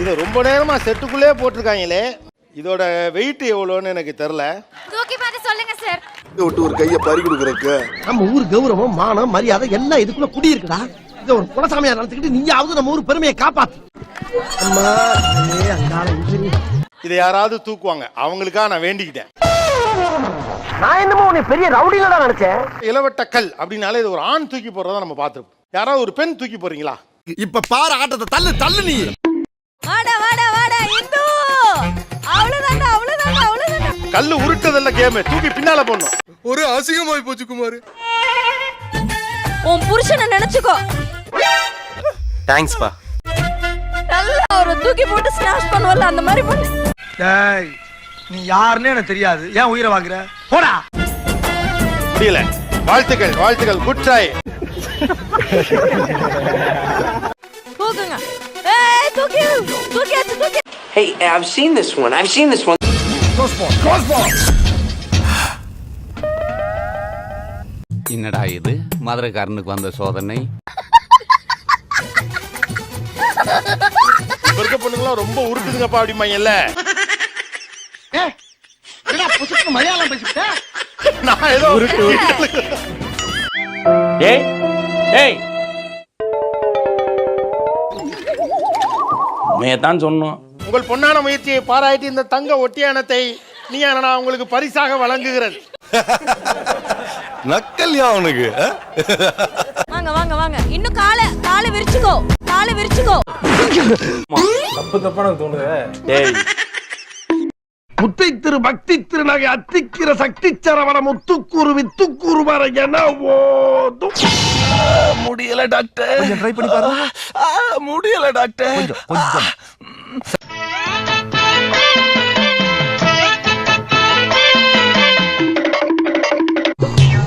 இதை ரொம்ப நேரமா செட்டுக்குள்ளே போட்டிருக்காங்களே. இதோட வெயிட் எவ்வளோன்னு எனக்கு தெரில. தூக்கி பார்த்து சொல்லுங்க சார் விட்டு ஒரு கைய பறி கொடுக்கறக்கு நம்ம ஊர் கௌரவம் மானம் மரியாதை எல்லாம் இதுக்குள்ள குடி இருக்குடா இத ஒரு குலசாமியா நடத்திக்கிட்டு நீயாவது நம்ம ஊர் பெருமையை காப்பாத்து. அம்மா. இதை யாராவது தூக்குவாங்க. அவங்களுக்காக நான் வேண்டிக்கிட்டேன். நான் என்னமோ உன்னை பெரிய ரவுடிங்களா நினைச்சேன். இளவட்ட கல் அப்படின்னாலே இது ஒரு ஆண் தூக்கி போடுறதா நம்ம பார்த்துருப்போம். யாராவது ஒரு பெண் தூக்கி போறீங்களா இப்ப பாரு ஆட்டத்தை தள்ளு தள்ளு நீ. வாடா வாடா வாடா இந்து! அவ்வளவுதான்டா அவ்வளவுதான்டா அவ்வளவுதான்டா. கல்லு உருட்டதல்ல கேம். தூக்கி பின்னால போடணும். ஒரு அசிங்கமாய் போச்சு குமார். உன் புருஷனை நினைச்சுக்கோ. தேங்க்ஸ்ப்பா. நல்லா அவரை தூக்கி போட்டு ஸ்னாஷ் பண்ணுவல அந்த மாதிரி பண்ணு. டேய் நீ யாருன்னு எனக்கு தெரியாது. ஏன் உயிரை வாங்குற? போடா. முடியல. வாழ்த்துக்கள் வாழ்த்துக்கள். குட் ட்ரை ஏய் தூக்கி தூக்கியாச்சு தூக்கி Hey, I've seen this one. I've seen this one. என்னடா இது? மதுரைக்காரனுக்கு வந்த சோதனை. இப்ப இருக்க பொண்ணுங்களாம் ரொம்ப உருட்டுதுங்கப்பா அப்படிம்பாங்கல்ல மலையாளம் பேசிட்டேன் நான் ஏதோ ஏய் ஏய் தான் சொன்னோம். உங்கள் பொன்னான முயற்சியை பாராட்டி இந்த தங்க ஒட்டியானத்தை நீ நான் உங்களுக்கு பரிசாக வழங்குகிறேன். நக்கல்யா அவனுக்கு வாங்க வாங்க வாங்க. இன்னும் காலை காலை விரிச்சுக்கோ. காலை விரிச்சுக்கோ. ஏய் முத்தை திரு பக்தி திருநகை அத்திக்கிற சக்தி சரவண முத்துக்குரு வித்துக்குரு வர என ஓதும். முடியல டாக்டர். கொஞ்சம் ட்ரை பண்ணி பாருங்க. முடியல டாக்டர். கொஞ்சம்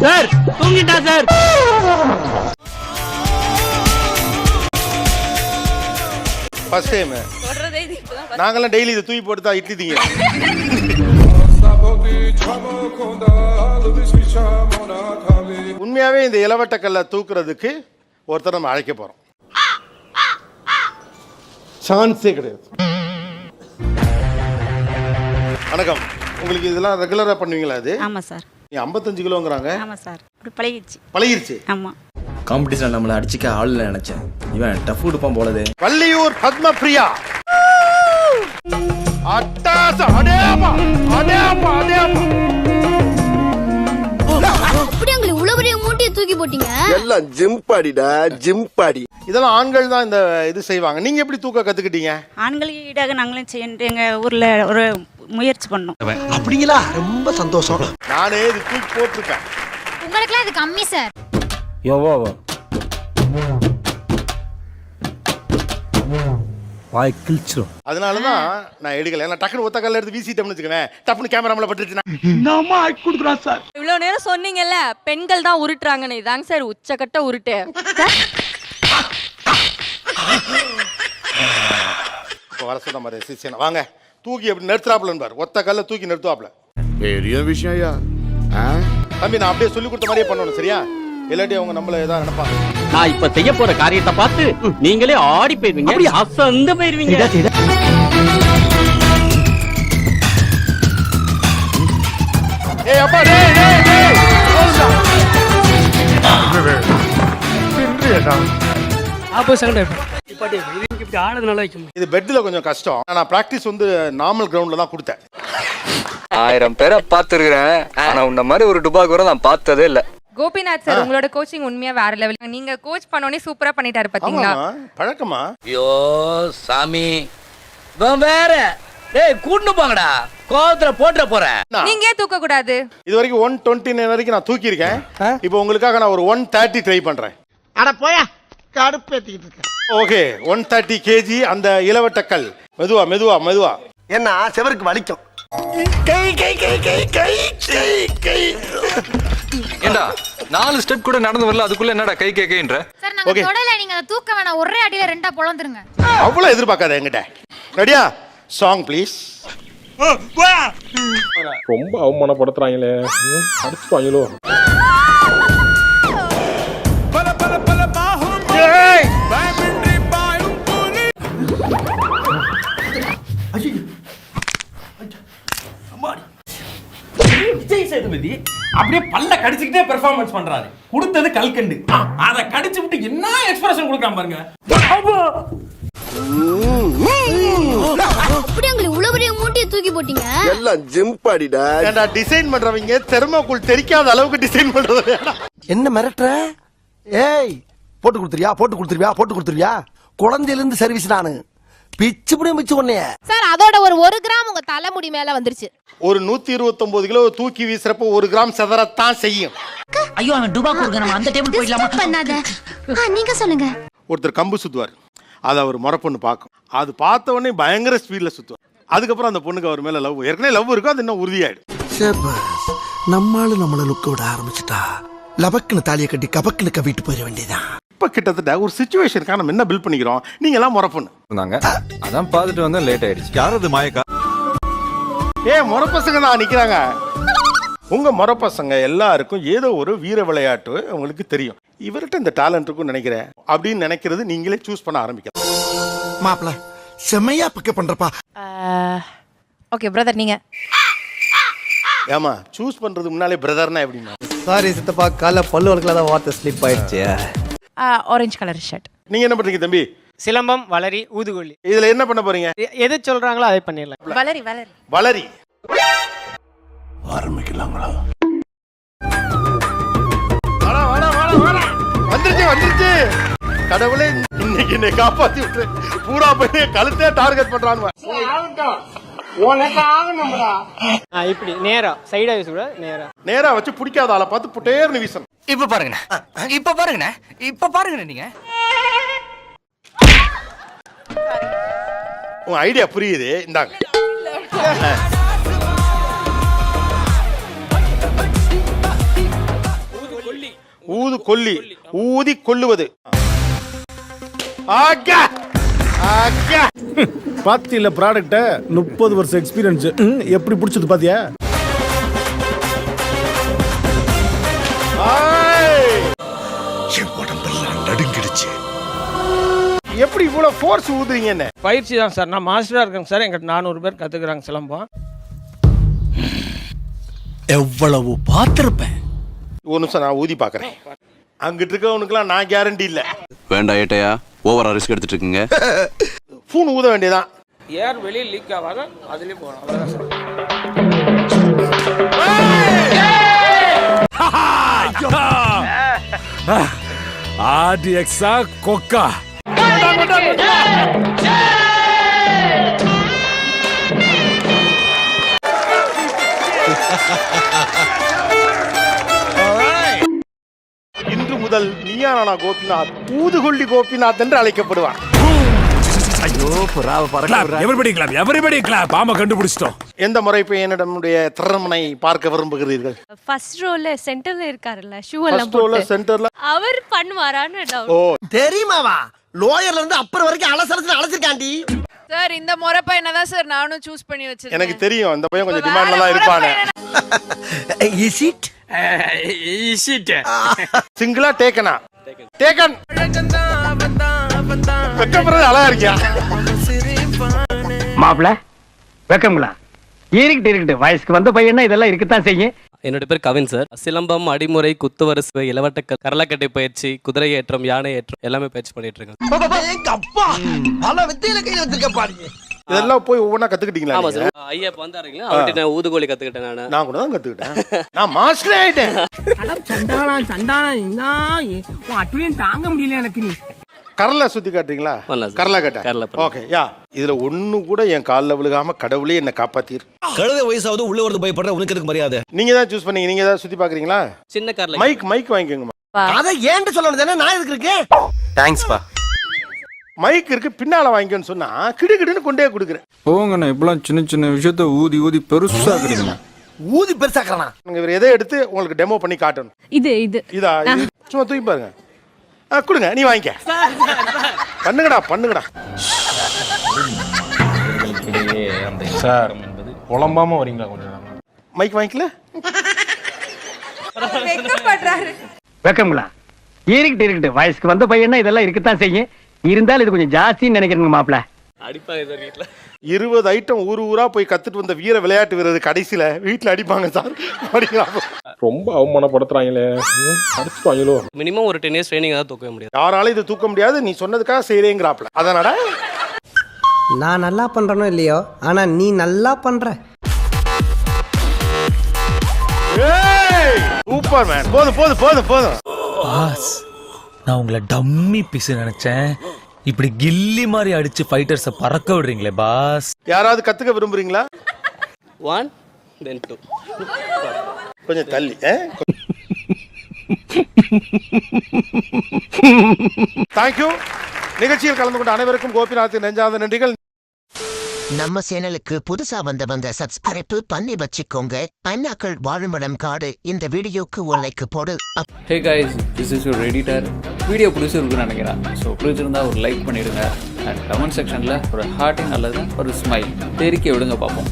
சார் தூங்கிட்டா சார்? ஃபர்ஸ்ட் டைம் நாங்கெல்லாம் டெய்லி இதை தூக்கி போட்டு தான் இட்லி திங்க. உண்மையாவே இந்த இளவட்ட கல்லை தூக்குறதுக்கு ஒருத்தர் நம்ம அழைக்க போறோம். சான்ஸே கிடையாது. வணக்கம். உங்களுக்கு இதெல்லாம் ரெகுலரா பண்ணுவீங்களா அது ஆமாம் சார். நீ 55 கிலோங்கிறாங்க. ஆமாம் சார். அப்படி பழகிடுச்சு. பழகிருச்சு ஆமாம் காம்படிஷன் நம்மளை அடிச்சுக்க ஆள் நினைச்சேன். இவன் டஃப் கொடுப்பான் போலதே. வள்ளியூர் பத்மபிரியா. அட்டாச அடேப்பா அடேப்பா அடேப்பா. அப்படி உங்களை இவ்வளவு பெரிய மூட்டையை தூக்கி போட்டீங்க? எல்லாம் ஜிம் பாடிடா ஜிம் பாடி. இதெல்லாம் ஆண்கள் தான் இந்த இது செய்வாங்க. நீங்க எப்படி தூக்க கத்துக்கிட்டீங்க? ஆண்களுக்கு ஈடாக நாங்களும் செய்ய எங்கள் ஊரில் ஒரு முயற்சி பண்ணோம். அப்படிங்களா? ரொம்ப சந்தோஷம். நானே இது தூக்கி போட்டிருக்கேன். உங்களுக்குலாம் இது கம்மி சார் எவ்வளோ வாய் கிழிச்சிரும். அதனாலதான் நான் எடுக்கல. ஏன்னா டக்குனு ஒத்த கல்ல எடுத்து வீசிட்டோம்னு வச்சுக்கவேன் டப்புனு கேமராமல பட்டுருச்சுன்னா. என்னமா ஆக்கி கொடுக்குறான் சார். இவ்வளவு நேரம் சொன்னீங்கல்ல பெண்கள் தான் உருட்டுறாங்கன்னு. இதாங்க சார் உச்சக்கட்ட உருட்டு. இப்போ வர சொன்ன மாதிரி சிசியனா வாங்க. தூக்கி அப்படி நிறுத்துறாப்புலன்னு பாரு ஒத்த கல்ல தூக்கி நிறுத்துவாப்ல பெரிய விஷயம் ஐயா. தம்பி நான் அப்படியே சொல்லி கொடுத்த மாதிரியே பண்ணணும் சரியா? இல்லாட்டி அவங்க நம்மள ஏதாவது நினைப்பாங்க. நான் இப்ப செய்ய போற காரியத்தை பார்த்து நீங்களே ஆடி போயிருவீங்க அசந்து போயிருவீங்க ஏய் அப்பா டேய் டேய் டேய். இது பெட்ல கொஞ்சம் கஷ்டம். நான் பிராக்டிஸ் வந்து நார்மல் கிரவுண்ட்ல தான் கொடுத்தேன். ஆயிரம் பேரை பார்த்துருக்கிறேன். ஆனா உன்ன மாதிரி ஒரு டுபா கூட நான் பார்த்ததே இல்ல. கோபிநாத் சார் உங்களோட கோச்சிங் உண்மையா வேற லெவல் நீங்க கோச் பண்ணோனே சூப்பரா பண்ணிட்டாரு பாத்தீங்களா? ஆமாமா பழக்கமா? ஐயோ சாமி. வேற. டேய் கூட்டு போங்கடா. கோவத்துல போட்டுற போறேன் நீங்க ஏன் தூக்க கூடாது இது வரைக்கும் ஒன் டுவெண்ட்டி நைன் வரைக்கும் நான் தூக்கியிருக்கேன். இப்போ உங்களுக்காக நான் ஒரு ஒன் தேர்ட்டி ட்ரை பண்றேன். அட போயா கடுப்பேத்திக்கிட்டு இருக்கேன் ஓகே. ஒன் தேர்ட்டி கேஜி அந்த இளவட்டக்கல். மெதுவா மெதுவா மெதுவா. என்ன செவருக்கு வலிக்கும். ஏண்டா நாலு ஸ்டெப் கூட நடந்து வரல அதுக்குள்ள என்னடா கை கேக்கைன்ற சார் நாங்க Okay. தொடல நீங்க அதை தூக்க வேணாம். ஒரே அடியில ரெண்டா பொழந்துருங்க. அவ்வளோ எதிர்பார்க்காத என்கிட்ட. ரெடியா சாங் ப்ளீஸ் ரொம்ப அவமானப்படுத்துறாங்களே. அடிச்சுப்பாங்களோ? பெர்ஃபார்மன்ஸ் பண்றாரு. கொடுத்தது கல்கண்டு. அதை கடிச்சு விட்டு என்ன எக்ஸ்பிரஷன் கொடுக்குறான் பாருங்க. அப்படி உங்களை இவ்வளவு பெரிய மூட்டையை தூக்கி போட்டீங்க? எல்லாம் ஜிம் பாடிடா. ஏன்டா டிசைன் பண்றவங்க தெர்மோக்குள் தெரிக்காத அளவுக்கு டிசைன் பண்றது. என்ன மிரட்டுற? ஏய் போட்டு கொடுத்துருவியா? போட்டு கொடுத்துருவியா? போட்டு கொடுத்துருவியா? குழந்தையில இருந்து சர்வீஸ் நானு. பிச்சு புடியும் பிச்சு உன்னைய சார் அதோட ஒரு ஒரு கிராம் உங்க தலைமுடி மேல வந்துருச்சு. ஒரு நூத்தி இருபத்தொன்பது கிலோ தூக்கி வீசுறப்ப ஒரு கிராம் செதறத்தான் செய்யும். ஐயோ அவன் டுபா கொடுக்க நம்ம அந்த டேபிள் போயிடலாமா? பண்ணாத. நீங்க சொல்லுங்க. ஒருத்தர் கம்பு சுத்துவார். அதை அவர் முறை பொண்ணு பார்க்கும். அது பார்த்த உடனே பயங்கர ஸ்பீட்ல சுத்துவார். அதுக்கப்புறம் அந்த பொண்ணுக்கு அவர் மேல லவ் ஏற்கனவே லவ் இருக்கும் அது இன்னும் உறுதியாயிடும். நம்மாளு நம்மள லுக்க விட ஆரம்பிச்சுட்டா. லபக்குன்னு தாலியை கட்டி கபக்குன்னு கவிட்டு போயிட வேண்டியதான் இப்ப கிட்டத்தட்ட ஒரு சுச்சுவேஷனுக்காக நம்ம என்ன பில்ட் பண்ணிக்கிறோம்? நீங்க எல்லாம் முறை பொண்ணு இருந்தாங்க. அதான் பார்த்துட்டு வந்தா லேட் ஆயிடுச்சு. யாரது மாயக்கா? ஏ முறை பசங்க தான் நிக்கிறாங்க. உங்க முறை பசங்க எல்லாருக்கும் ஏதோ ஒரு வீர விளையாட்டு உங்களுக்கு தெரியும். இவர்கிட்ட இந்த டேலண்ட் இருக்கும்னு நினைக்கிறேன். அப்படின்னு நினைக்கிறது நீங்களே சூஸ் பண்ண ஆரம்பிக்கலாம். மாப்பிள செம்மையா பிக்கப் பண்றப்பா. ஓகே பிரதர் நீங்க. ஏமா சூஸ் பண்றது முன்னாலே பிரதர்னா எப்படிமா சாரி சித்தப்பா காலைல பல்லு வளர்க்கல தான் வார்த்தை ஸ்லிப் ஆயிடுச்சு. ஆரஞ்சு கலர் ஷர்ட் நீங்க என்ன பண்றீங்க தம்பி? சிலம்பம் வளரி ஊதுகொல்லி இதுல என்ன பண்ண போறீங்க? எது சொல்றாங்களோ அதை பண்ணிடலாம். வளரி வளரி. வளரி. வாடா, வாடா, வாடா, வாடா. வந்துருச்சு வந்துருச்சு. கடவுளே இன்னைக்கு என்னை காப்பாத்தி விட்டு பூரா போய் கழுத்தே டார்கெட் இப்படி நேரா. சைடா கூட நேரா. நேரா வச்சு பிடிக்காத ஆளை பார்த்து புட்டேர்னு வீசணும். இப்ப பாருங்கண்ணே. இப்ப பாருங்கண்ணே. இப்ப பாருங்கண்ணே நீங்க. உங்க ஐடியா புரியுது. இந்தாங்க. ஊது கொல்லி. ஊதி கொல்லுவது. ஆகா! ஆகா! பாத்தியில ப்ராடக்ட்ட முப்பது வருஷம் எக்ஸ்பீரியன்ஸ் எப்படி பிடிச்சது பாத்தியா? எப்படி இவ்வளவு ஃபோர்ஸ் ஊதுறீங்க என்ன? பயிற்சி தான் சார். நான் மாஸ்டரா இருக்கேங்க சார். எங்கிட்ட நானூறு பேர் கத்துக்கிறாங்க சிலம்பம். எவ்வளவு பார்த்திருப்பேன். ஒரு நிமிஷம் நான் ஊதி பார்க்கறேன். அங்கிட்டு இருக்கவனுக்குலாம் நான் கேரண்டி இல்ல. வேண்டாம் ஏட்டையா. ஓவரா ரிஸ்க் எடுத்துட்டு இருக்கீங்க. ஃபோன் ஊத வேண்டியதான் ஏர் வெளியே லீக் ஆகாத அதுலயே சார். ஆர்டிஎக்ஸா கொக்கா. இன்று முதல் நீயானா கோபிநாத் ஊதுகொல்லி கோபிநாத் என்று அழைக்கப்படுவான் எவரிபடி கிளாப் எவரிபடி கிளாப் ஆமா கண்டுபிடிச்சிட்டோம். எந்த முறை போய் என்னிடமுடைய திறமனை பார்க்க விரும்புகிறீர்கள்? ஃபர்ஸ்ட் ரோல சென்டர்ல இருக்காருல்ல ஷூ ஃபர்ஸ்ட் ரோல சென்டர்ல அவர் பண்ணுவாரான்னு ஓ. தெரியுமாவா? லோயர்ல இருந்து அப்புறம் வரைக்கும் அலசலத்துல அழைச்சிருக்காண்டி சார் இந்த முறை பையனை தான் சார் நானும் சூஸ் பண்ணி வச்சிருக்கேன். எனக்கு தெரியும். அந்த பையன் கொஞ்சம் டிமாண்ட்ல தான் இருப்பானு. இஸ் இட் சிங்கிளா டேக்கனா டேக்கன் வெக்கப்படுறது அழகா இருக்கியா? மாப்பிள வெக்கங்களா இருக்கட்டு இருக்கட்டு வயசுக்கு வந்த பையனா இதெல்லாம் இருக்கத்தான் செய்யும். என்னோட பேர் கவின் சார். சிலம்பம் அடிமுறை குத்துவரசு இளவட்ட கரலக்கட்டை பயிற்சி குதிரை ஏற்றம் யானை ஏற்றம் எல்லாமே பயிற்சி பண்ணிட்டு இருக்கேன் இதெல்லாம் போய் ஒவ்வொன்றா கத்துக்கிட்டீங்களா ஆமா? சார். ஐயா வந்தாருங்களா? அவர்கிட்ட நான் ஊதுகோலி கத்துக்கிட்டேன் நான். நான் கூட தான் கத்துக்கிட்டேன். நான் மாஸ்டர் ஆயிட்டேன். சண்டானா சண்டானா அட்டுவையும் தாங்க முடியல எனக்கு. நீ கரலை சுத்தி காட்டுறீங்களா. கரலை கட்ட. ஓகே யா இதுல ஒண்ணு கூட என் கால்ல விழுகாம கடவுளே என்ன காப்பாத்திரு. கழுத வயசாவது உள்ள வரது பயப்படுற உனக்கு எதுக்கு மரியாதை? நீங்க தான் சூஸ் பண்ணீங்க. நீங்க தான் சுத்தி பாக்குறீங்களா? சின்ன கார்ல மைக் மைக் வாங்கிக்கோங்க அதை ஏன்ட்டு சொல்லணும்? தானே நான் எதுக்கு இருக்கேன்? தேங்க்ஸ்ப்பா மைக் இருக்கு பின்னால வாங்கிக்கோன்னு சொன்னா கிடுகிடுன்னு கொண்டே கொடுக்குறேன். போங்கண்ணா இப்பெல்லாம் சின்ன சின்ன விஷயத்த ஊதி ஊதி பெருசாக்குறீங்க. ஊதி பெருசாக்குறானா? நீங்க இவர் எதை எடுத்து உங்களுக்கு டெமோ பண்ணி காட்டணும்? இது இது. இதா இது சும்மா தூக்கி பாருங்க. கொடுங்க நீ வாங்கிக்க. பண்ணுங்கடா பண்ணுங்கடா. சார் புலம்பாம வரீங்களா கொஞ்சம் மைக் வாங்கிக்கல? வெக்கங்களா இருக்கட்டு இருக்கட்டு வயசுக்கு வந்த பையனா இதெல்லாம் இருக்கத்தான் செய்யும். இருந்தாலும் இது கொஞ்சம் ஜாஸ்தின்னு நினைக்கிறேங்க மாப்பிள அடிப்பாங்க சார் வீட்டில் இருபது ஐட்டம் ஊர் ஊரா போய் கத்துட்டு வந்த வீர விளையாட்டு வீரர் கடைசியில வீட்டுல அடிப்பாங்க சார். அப்படிங்கிறாங்க ரொம்ப அவமானப்படுத்துறாங்களே. அடிச்சுட்டாங்களோ? மினிமம் ஒரு டென் இயர்ஸ் ட்ரைனிங் தான் தூக்கவே முடியாது. யாராலும் இது தூக்க முடியாது. நீ சொன்னதுக்காக செய்றேங்கிறாப்ல அதனால? நான் நல்லா பண்றனோ இல்லையோ? ஆனா நீ நல்லா பண்ற. சூப்பர் மேன் போதும் போதும் போதும் போதும். பாஸ் நான் உங்களை டம்மி பீஸ் நினைச்சேன். இப்படி கில்லி மாதிரி அடிச்சு ஃபைட்டர்ஸை பறக்க விடுறீங்களே பாஸ் யாராவது கத்துக்க விரும்புறீங்களா? ஒன் தென் டூ கொஞ்சம் தள்ளி தேங்க்யூ நிகழ்ச்சியில் கலந்து கொண்ட அனைவருக்கும் கோபிநாத் நெஞ்சாத நன்றிகள். நம்ம சேனலுக்கு புதுசா வந்தவங்க சப்ஸ்கிரைப் பண்ணி வச்சுக்கோங்க. அண்ணாக்கள் வாழுமிடம் காடு. இந்த வீடியோக்கு ஒரு லைக் போடு. Hey guys this is your editor video பிடிச்சிருக்குன்னு நினைக்கிறேன். ஸோ பிடிச்சிருந்தா ஒரு லைக் பண்ணிடுங்க. அண்ட் கமெண்ட் செக்ஷனில் ஒரு ஹார்ட்டிங் அல்லது ஒரு ஸ்மைல் தெரிக்க விடுங்க பார்ப்போம்.